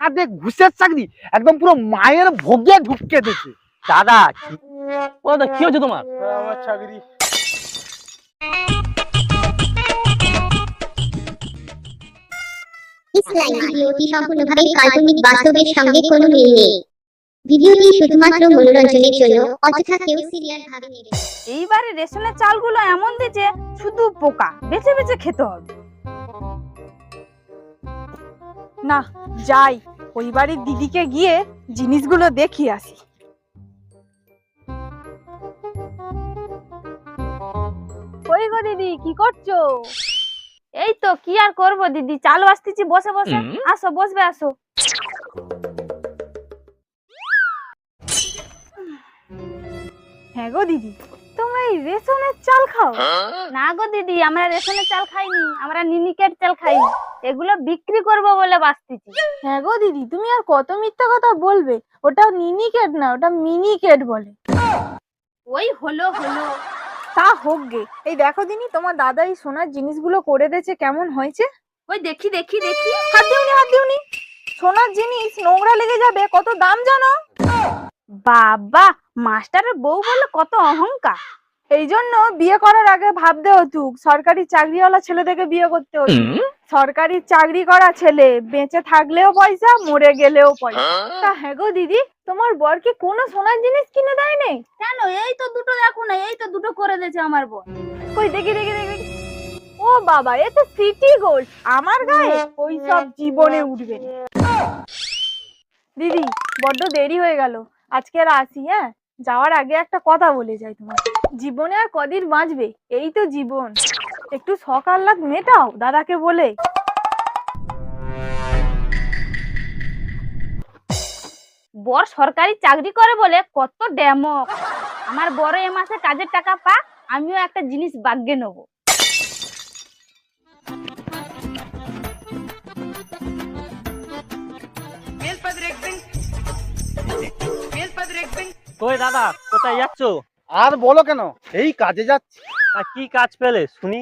টাকা দিয়ে ঘুষের চাকরি একদম পুরো মায়ের ভোগে ঢুকে দিচ্ছে দাদা ও দাদা কি হচ্ছে তোমার? আমার চাকরি। ইসলাম ভিডিওটি সম্পূর্ণভাবে কাল্পনিক বাস্তবের সঙ্গে কোনো মিল নেই। ভিডিওটি শুধুমাত্র মনোরঞ্জনের জন্য অযথা কেউ সিরিয়াল ভাবে নেবে এইবারে রেশনের চালগুলো এমন দিয়েছে শুধু পোকা বেছে বেছে খেতে হবে। না যাই। ওই বাড়ির দিদিকে গিয়ে জিনিসগুলো দেখিয়ে আসি। কই গো দিদি কি করছ? এই তো কি আর করব দিদি? চাল আসতেছি বসে বসে। আসো বসবে আসো। হ্যাঁ গো দিদি রেশনের চাল খাও। না গো দিদি আমরা রেশনের চাল খাইনি আমরা নিনিকেট চাল খাই এগুলো বিক্রি করব বলে বাঁচতেছি। হ্যাঁ গো দিদি তুমি আর কত মিথ্যা কথা বলবে? ওটা নিনিকেট না ওটা মিনিকেট বলে। ওই হলো হলো। তা হোক গে। এই দেখো দিনি তোমার দাদা এই সোনার জিনিসগুলো করে দিয়েছে কেমন হয়েছে? ওই দেখি দেখি দেখি। হাত দিউনি হাত দিউনি সোনার জিনিস নোংরা লেগে যাবে কত দাম জানো? বাবা মাস্টারের বউ বলে কত অহংকার। এই জন্য বিয়ে করার আগে ভাবতে হতো সরকারি চাকরিওয়ালা ছেলেদেরকে বিয়ে করতে হতো। সরকারি চাকরি করা ছেলে বেঁচে থাকলেও পয়সা মরে গেলেও পয়সা। তা হ্যাঁ গো দিদি তোমার বর কি কোনো সোনার জিনিস কিনে দেয় নেই কেন? এই তো দুটো দেখো না এই তো দুটো করে দিয়েছে আমার বর। কই দেখি দেখি দেখি দেখি। ও বাবা এ তো সিটি গোল্ড। আমার গায়ে ওই সব জীবনে উঠবে। দিদি বড্ড দেরি হয়ে গেল। আজকে আর আসি হ্যাঁ? যাওয়ার আগে একটা কথা বলে যাই তোমার জীবনে আর কদিন বাঁচবে? এই তো জীবন। একটু সকাল লাগ মেটাও, দাদাকে বলে। বর সরকারি চাকরি করে বলে কত ড্যামক আমার বড় এ মাসে কাজের টাকা পাক, আমিও একটা জিনিস বাগ্যে নেব। কই দাদা কোথায় যাচ্ছ? আর বলো কেন এই কাজে যাচ্ছি। তা কি কাজ পেলে শুনি।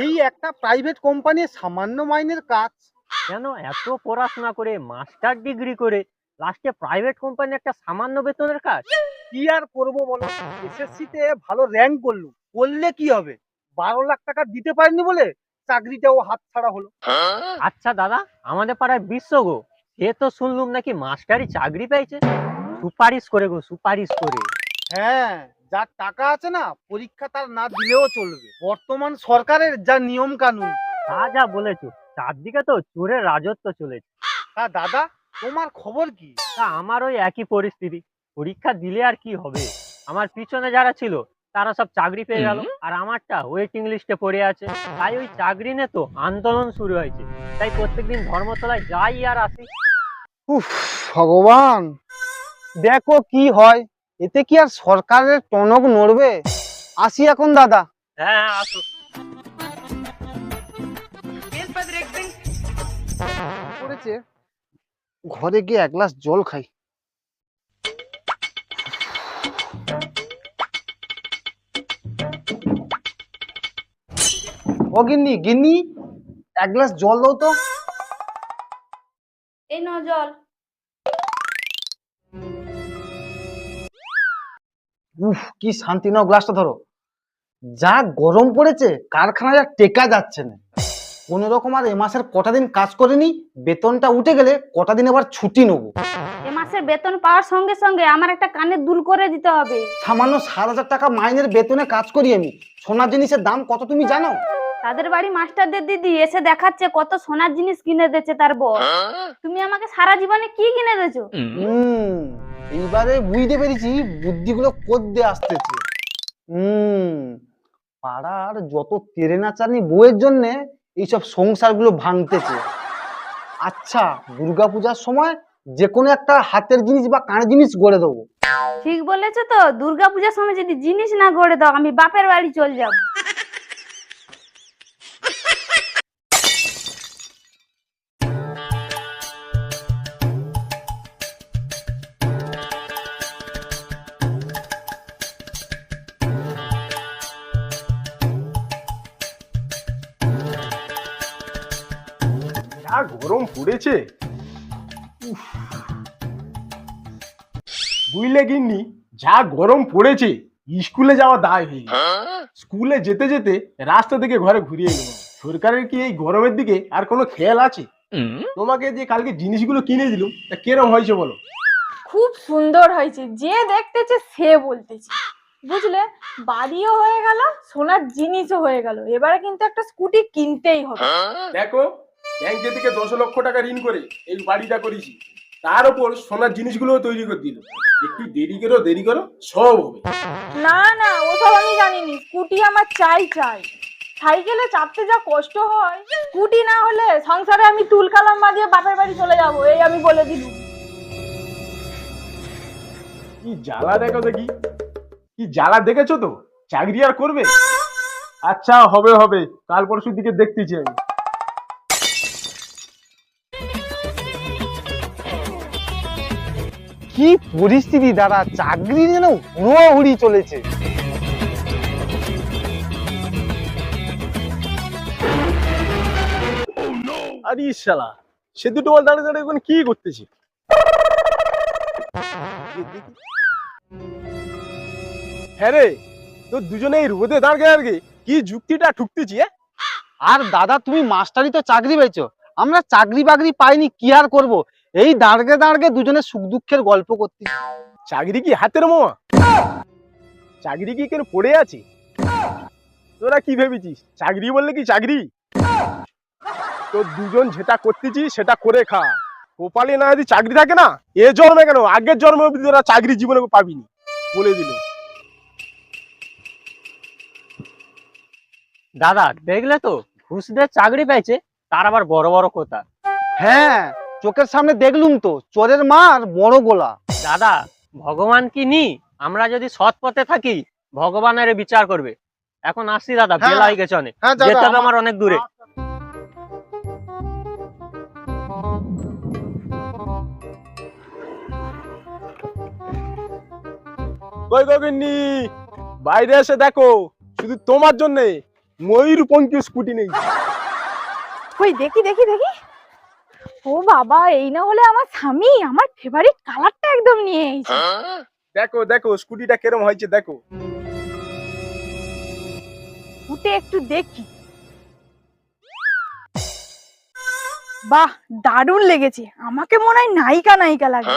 এই একটা প্রাইভেট কোম্পানির সামান্য মাইনের কাজ। কেন এত পড়াশোনা করে মাস্টার ডিগ্রি করে লাস্টে প্রাইভেট কোম্পানি একটা সামান্য বেতনের কাজ? কি আর করব বলো? এসএসসি তে ভালো র্যাঙ্ক করলুম করলে কি হবে? বারো লাখ টাকা দিতে পারিনি বলে চাকরিটাও হাত ছাড়া হলো। আচ্ছা দাদা আমাদের পাড়ায় বিশ্ব গো সে তো শুনলুম নাকি মাস্টারি চাকরি পেয়েছে। সুপারিশ করে গো সুপারিশ করে। হ্যাঁ যার টাকা আছে না পরীক্ষা তার না দিলেও চলবে। বর্তমান সরকারের যা নিয়ম কানুন তা যা বলেছ চারদিকে তো চোরের রাজত্ব চলেছে। তা দাদা তোমার খবর কি? তা আমার ওই একই পরিস্থিতি। পরীক্ষা দিলে আর কি হবে? আমার পিছনে যারা ছিল তারা সব চাকরি পেয়ে গেল। আর আমারটা ওয়েটিং লিস্টে পড়ে আছে। তাই ওই চাকরি নিয়ে তো আন্দোলন শুরু হয়েছে। তাই প্রত্যেকদিন ধর্মতলায় যাই আর আসি। উফ ভগবান! দেখো কি হয় এতে কি আর সরকারের টনক নড়বে? আসি এখন দাদা। হ্যাঁ আসো করেছে। ঘরে গিয়ে এক গ্লাস জল খাই। ও গিন্নি গিন্নি এক গ্লাস জল দাও তো। এই ন জল। উফ কি শান্তি নাও গ্লাসটা ধরো। যা গরম পড়েছে কারখানা যা টেকা যাচ্ছে না। কোন রকম আর এ মাসের কটা দিন কাজ করিনি বেতনটা উঠে গেলে কটা দিন আবার ছুটি নেব। এ মাসের বেতন পাওয়ার সঙ্গে সঙ্গে আমার একটা কানে দুল করে দিতে হবে। সামান্য সাত হাজার টাকা মাইনের বেতনে কাজ করি আমি। সোনার জিনিসের দাম কত তুমি জানো? তাদের বাড়ি মাস্টারদের দিদি এসে দেখাচ্ছে কত সোনার জিনিস কিনে দিয়েছে তার বর। তুমি আমাকে সারা জীবনে কি কিনে দিয়েছ? হুম। এইবারে বুঝতে পেরেছি বুদ্ধিগুলো কোদ্দে আসতেছে। হুম, পাড়ার যত তেরে নাচানি বউয়ের জন্য এইসব সংসারগুলো ভাঙতেছে। আচ্ছা দুর্গাপূজার সময় যে কোনো একটা হাতের জিনিস বা কানের জিনিস গড়ে দেবো। ঠিক বলেছ তো দুর্গা পূজার সময় যদি জিনিস না গড়ে দাও, আমি বাপের বাড়ি চলে যাব। গরম পড়েছে? বুঝলে গিন্নি যা গরম পড়েছে স্কুলে যাওয়া দায় হয়ে স্কুলে যেতে যেতে রাস্তা থেকে ঘরে ঘুরিয়ে গেল সরকারের কি এই গরমের দিকে আর কোনো খেয়াল আছে? তোমাকে যে কালকে জিনিসগুলো কিনে দিল তা কিরম হয়েছে বলো? খুব সুন্দর হয়েছে যে দেখতেছে সে বলতেছে। বুঝলে? বাড়িও হয়ে গেল সোনার জিনিসও হয়ে গেল। এবারে কিন্তু একটা স্কুটি কিনতেই হবে। দেখো ব্যাংকে থেকে দশ লক্ষ টাকা ঋণ করে এই বাড়িটা করেছি। তার উপর সোনার জিনিসগুলো তৈরি করে দিল। একটু দেরি করো দেরি করো সব হবে। না না ওসব আমি জানিনি। স্কুটি আমার চাই চাই। সাইকেলে চাপতে যা কষ্ট হয় স্কুটি না হলে সংসারে আমি তুল কালাম বাঁধিয়ে বাপের বাড়ি চলে যাব এই আমি বলে দিলুম। কি জ্বালা দেখো দেখি। কি জ্বালা দেখেছ তো? চাকরি আর করবে? আচ্ছা হবে হবে। কাল পরশুর দিকে দেখতেছি আমি। কি পরিস্থিতি দাদা? চাকরি যেন হুড়োহুড়ি চলেছে। আরে শালা সে দুটো বল দাঁড়িয়ে দাঁড়িয়ে কি করতেছি? হ্যাঁ রে তো দুজনে এই রোদে দাঁড়িয়ে দাঁড়িয়ে কি যুক্তিটা ঠুকতেছি হ্যাঁ? আর দাদা তুমি মাস্টারি তো চাকরি পেয়েছ। আমরা চাকরি বাকরি পাইনি কি আর করব? এই দাঁড়কে দাঁড়কে দুজনে সুখ দুঃখের গল্প করতে চাকরি কি হাতের মোয়া? চাকরি কি কেন পড়ে আছে? তোরা কি ভেবেছিস? চাকরি বললে কি চাকরি? তো দুজন যেটা করতেছি সেটা করে খা। কপালে না যদি চাকরি থাকে না এ জন্মে কেন? আগের জন্মে অবধি তোরা চাকরি জীবনে পাবিনি বলে দিল। দাদা দেখলে তো? ঘুষ দিয়ে চাকরি পেয়েছে তার আবার বড় বড় কথা। হ্যাঁ চোখের সামনে দেখলুম তো চোরের মার বড় গোলা। দাদা ভগবান কি নি? আমরা যদি সৎ পথে থাকি ভগবানের বিচার করবে। এখন আসছি দাদা হ্যাঁ। বেলা হয়ে গেছে অনেক। হ্যাঁ যেতে হবে আমার অনেক দূরে। কই গগিন্নি বাইরে এসে দেখো শুধু তোমার জন্য ময়ূর পঙ্কি স্কুটি নেই। কই দেখি দেখি দেখি। ও বাবা এই না হলে আমার স্বামী আমার ফেভারিট কালারটা একদম নিয়ে এসেছে। দেখো দেখো স্কুটিটা কেরম হয়েছে দেখো। উঠে একটু দেখি। বাহ দারুণ লেগেছে। আমাকে মনে হয় নায়িকা নায়িকা লাগে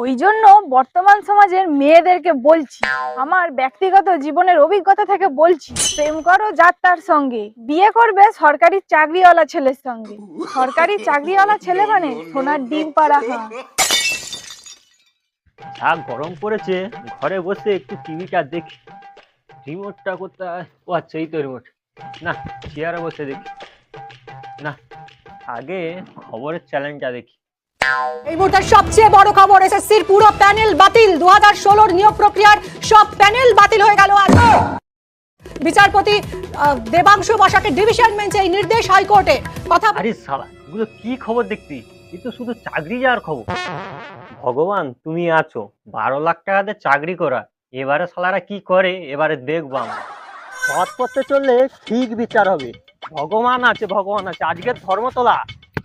ওই জন্য বর্তমান সমাজের মেয়েদেরকে বলছি, আমার ব্যক্তিগত জীবনের অভিজ্ঞতা থেকে বলছি, প্রেম করো যার তার সঙ্গে, বিয়ে করবে সরকারি চাকরিওয়ালা ছেলের সঙ্গে। সরকারি চাকরিওয়ালা ছেলে মানে সোনার ডিম পাড়া হাঁস। যা গরম পড়েছে, ঘরে বসে একটু টিভিটা দেখি। রিমোটটা কোথায়? ও আচ্ছা এই তো রিমোট। না, চেয়ারে বসে দেখি। না, আগে খবরের চ্যানেলটা দেখি। এই সবচেয়ে বড় খবর, এসএসসির পুরো প্যানেল বাতিল। দু হাজার নিয়োগ প্রক্রিয়ার সব প্যানেল বাতিল হয়ে গেল আজ। বিচারপতি দেবাংশু বসাকে ডিভিশন বেঞ্চে এই নির্দেশ হাইকোর্টে। কথা আরে সালা এগুলো কি খবর এ তো শুধু চাকরি যাওয়ার খবর। ভগবান, তুমি আছো। বারো লাখ টাকাতে চাকরি করা। এবারে সালারা কি করে? এবারে দেখব আমরা। পথ পথে চললে ঠিক বিচার হবে। ভগবান আছে ভগবান আছে। আজকের ধর্মতলা।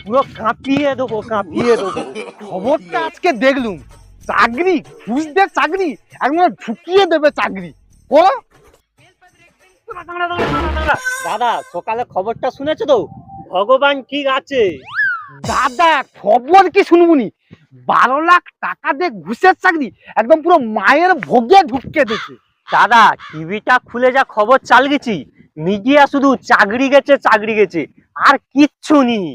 পুরো কাঁপিয়ে দেবো কাঁপিয়ে দেবো। খবরটা আজকে দেখলুম। চাকরি ঘুষ দিয়ে চাকরি একদম ঢুকিয়ে দেবে চাকরি। বলো। দাদা সকালে খবরটা শুনেছো তো? ভগবান কি আছে দাদা খবর কি শুনবুনি বারো লাখ টাকা দিয়ে ঘুষের চাকরি একদম পুরো মায়ের ভোগে ঢুকিয়ে দিচ্ছে দাদা টিভিটা খুলে যা খবর চাল গেছি। মিডিয়া শুধু চাকরি গেছে চাকরি গেছে। আর কিচ্ছু নেই।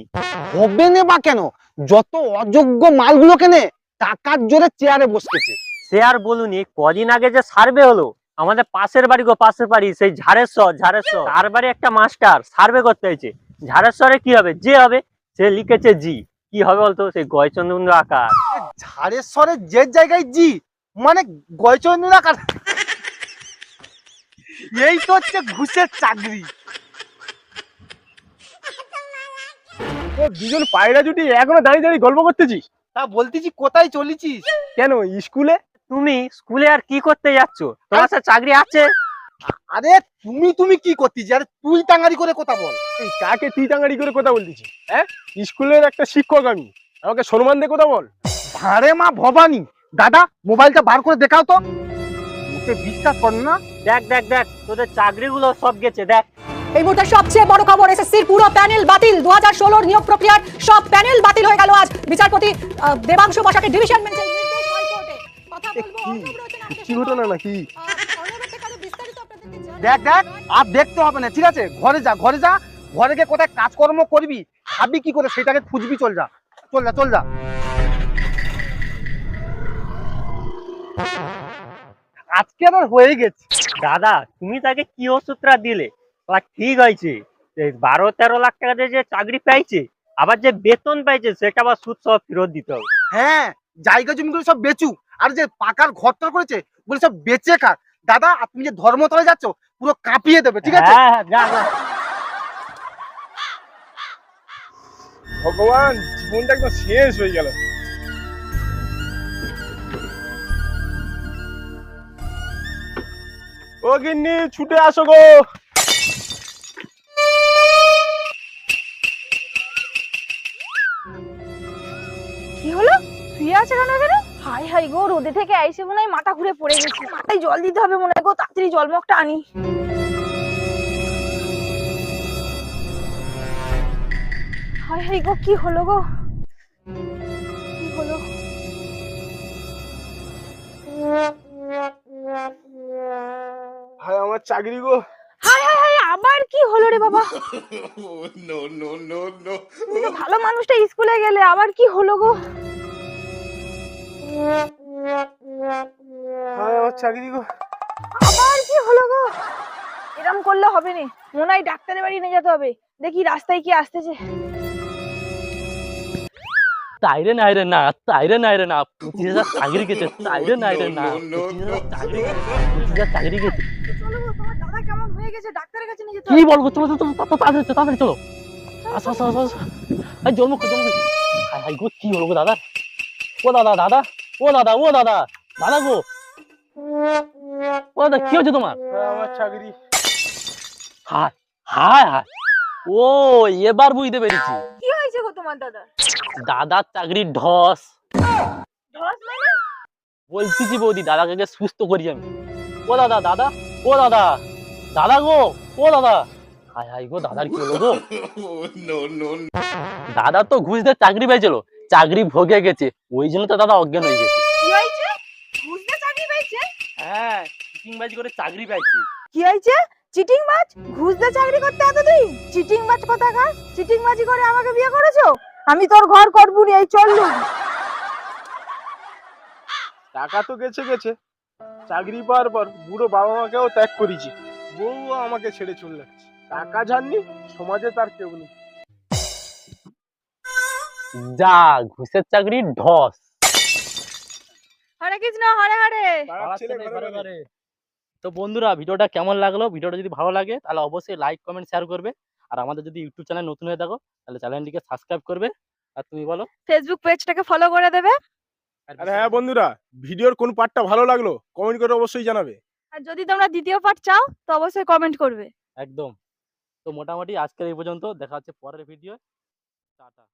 হবে না বা কেন? যত অযোগ্য মালগুলো কেনে টাকার জোরে চেয়ারে বসতেছে। সে আর বলুন কদিন আগে যে সার্ভে হলো আমাদের পাশের বাড়ি গো পাশের বাড়ি সেই ঝাড়েশ্বর ঝাড়েশ্বর। তার বাড়ি একটা মাস্টার সার্ভে করতে হয়েছে ঝাড়েশ্বরে কি হবে? যে হবে সে লিখেছে জি কি হবে বলতো? সেই গয়চন্দ্র আকার। ঝাড়েশ্বরের যে জায়গায় জি মানে গয়চন্দ্র আকার। এই তো হচ্ছে ঘুষের চাকরি। তো দুজন পায়রা জুটি এখনও দাঁড়িয়ে দাঁড়িয়ে গল্প করতেছিস? তা বলতেছি কোথায় চলেছিস? কেন স্কুলে? তুমি স্কুলে আর কি করতে যাচ্ছ? তোমার সাথে চাকরি আছে? আরে তুমি তুমি কি করতিস? আরে তুই টাঙ্গারি করে কথা বল। এই কাকে তুই টাঙ্গারি করে কথা বলতেছিস? হ্যাঁ? স্কুলের একটা শিক্ষক আমি। আমাকে সম্মান দিয়ে কথা বল। ধারে মা ভবানী। দাদা মোবাইলটা বার করে দেখাও তো। মুখে বিশ্বাস কর না। দেখ দেখ দেখ তোদের চাকরিগুলো সব গেছে দেখ। এই মুহূর্তে সবচেয়ে বড় খবর এসএসসির পুরো প্যানেল বাতিল। দু হাজার ষোলোর নিয়োগ প্রক্রিয়ার সব প্যানেল বাতিল হয়ে গেল আজ। বিচারপতি দেবাংশু বসাকে ডিভিশন বেঞ্চের নির্দেশ হাইকোর্টে কথা বলব কি? ঘটনা নাকি। দেখ দেখ আর দেখতে হবে না ঠিক আছে? ঘরে যা ঘরে যা ঘরে গিয়ে কোথায় কাজকর্ম করবি খাবি কি করে সেটাকে খুঁজবি চল যা চল যা চল যা। আজকে আমার হয়ে গেছে। দাদা তুমি তাকে কি ওষুধটা দিলে? ঠিক হয়েছে বারো তেরো লাখ টাকা দিয়ে যে চাকরি পাইছে আবার যে বেতন পাইছে সেটা আবার সুদ সব ফেরত দিতে হবে। হ্যাঁ জায়গা জমিগুলো সব বেচু। আর যে পাকার ঘরটা করেছে বলে সব বেচে খাক। দাদা তুমি যে ধর্মতলায় যাচ্ছ পুরো কাঁপিয়ে দেবে ঠিক আছে? হ্যাঁ হ্যাঁ, যা যা। ভগবান জীবনটা একদম শেষ হয়ে গেল। ও গিন্নি ছুটে আসো গো। শুয়ে আছে কেন এখানে? হাই হাই গো রোদে থেকে আইসে মনে হয় মাথা ঘুরে পড়ে গেছে। মাথায় জল দিতে হবে মনে হয় গো তাড়াতাড়ি জল মগটা আনি। হাই হাই গো কি হলো গো? কি হলো? হায় আমার চাকরি গো। হাই হাই হাই আবার কি হলো রে বাবা? তুমি তো ভালো মানুষটা স্কুলে গেলে আবার কি হলো গো? হায় আমার চাকরি গো আবার কি হলো গো? এরম করলে হবে না মনে হয় ডাক্তারের বাড়ি নিয়ে যেতে হবে। দেখি রাস্তায় কি আসতেছে। তাইরে নাই রে না তাইরে নাই রে না হাজার চাকরি গেছে তাইরে নাই রে না পঁচিশ চাকরি গেছে পঁচিশ হাজার চাকরি গেছে। চলো গো তোমার দাদা কেমন হয়ে গেছে? ডাক্তারের কাছে নিয়ে যেতে কি বলব চলো চলো তাড়াতাড়ি চলো, তাড়াতাড়ি চলো। আসো আসো আসো আসো। জন্ম জন্ম হাই হাই গো কি হলো গো দাদা? ও দাদা দাদা? ও দাদা ও দাদা দাদা গো ও দাদা কি হচ্ছে তোমার? আমার চাকরি। হায় হায় হায়। ও এবার বুঝতে পেরেছি। কি হয়েছে গো তোমার দাদা? দাদার চাকরির ঢস। ধস মানে? বলতেছি বৌদি দাদাকে সুস্থ করি আমি। ও দাদা দাদা ও দাদা দাদা গো ও দাদা। হাই হাই গো দাদার কি হলো গো? দাদা তো ঘুষ দিয়ে চাকরি পেয়েছিল। চাকরি ভোগে গেছে। ওই জন্য তো দাদা অজ্ঞান হয়ে গেছে। কি হয়েছে? চাকরি হ্যাঁ চিটিংবাজি করে চাকরি পাইছে। কি হয়েছে? চিটিং মাছ ঘুষ দিয়ে চাকরি করতে এতদিন? চিটিং মাছ কোথাকার? চিটিং মাছি করে আমাকে বিয়ে করেছ? আমি তোর ঘর করব নি এই চললু টাকা তো গেছে গেছে। চাকরি পাওয়ার পর বুড়ো বাবা মাকেও ত্যাগ করেছি। বউ আমাকে ছেড়ে চলে যাচ্ছে। টাকা জাননি সমাজে তার কেউ নেই। যা ঘুষের চাকরির ঢস। হরে কৃষ্ণ হরে হরে। তো বন্ধুরা ভিডিওটা কেমন লাগল? ভিডিওটা যদি ভালো লাগে তাহলে অবশ্যই লাইক কমেন্ট শেয়ার করবে। আর আমাদের যদি ইউটিউব চ্যানেল নতুন হয়ে থাকো তাহলে চ্যানেলটিকে সাবস্ক্রাইব করবে। আর তুমি বলো? ফেসবুক পেজটাকে ফলো করে দেবে। আর আর হ্যাঁ বন্ধুরা ভিডিওর কোন পার্টটা ভালো লাগল কমেন্ট করে অবশ্যই জানাবে। আর যদি তোমরা দ্বিতীয় পার্ট চাও তো অবশ্যই কমেন্ট করবে। একদম। তো মোটামুটি আজকের এই পর্যন্ত দেখা হচ্ছে পরের ভিডিও টাটা।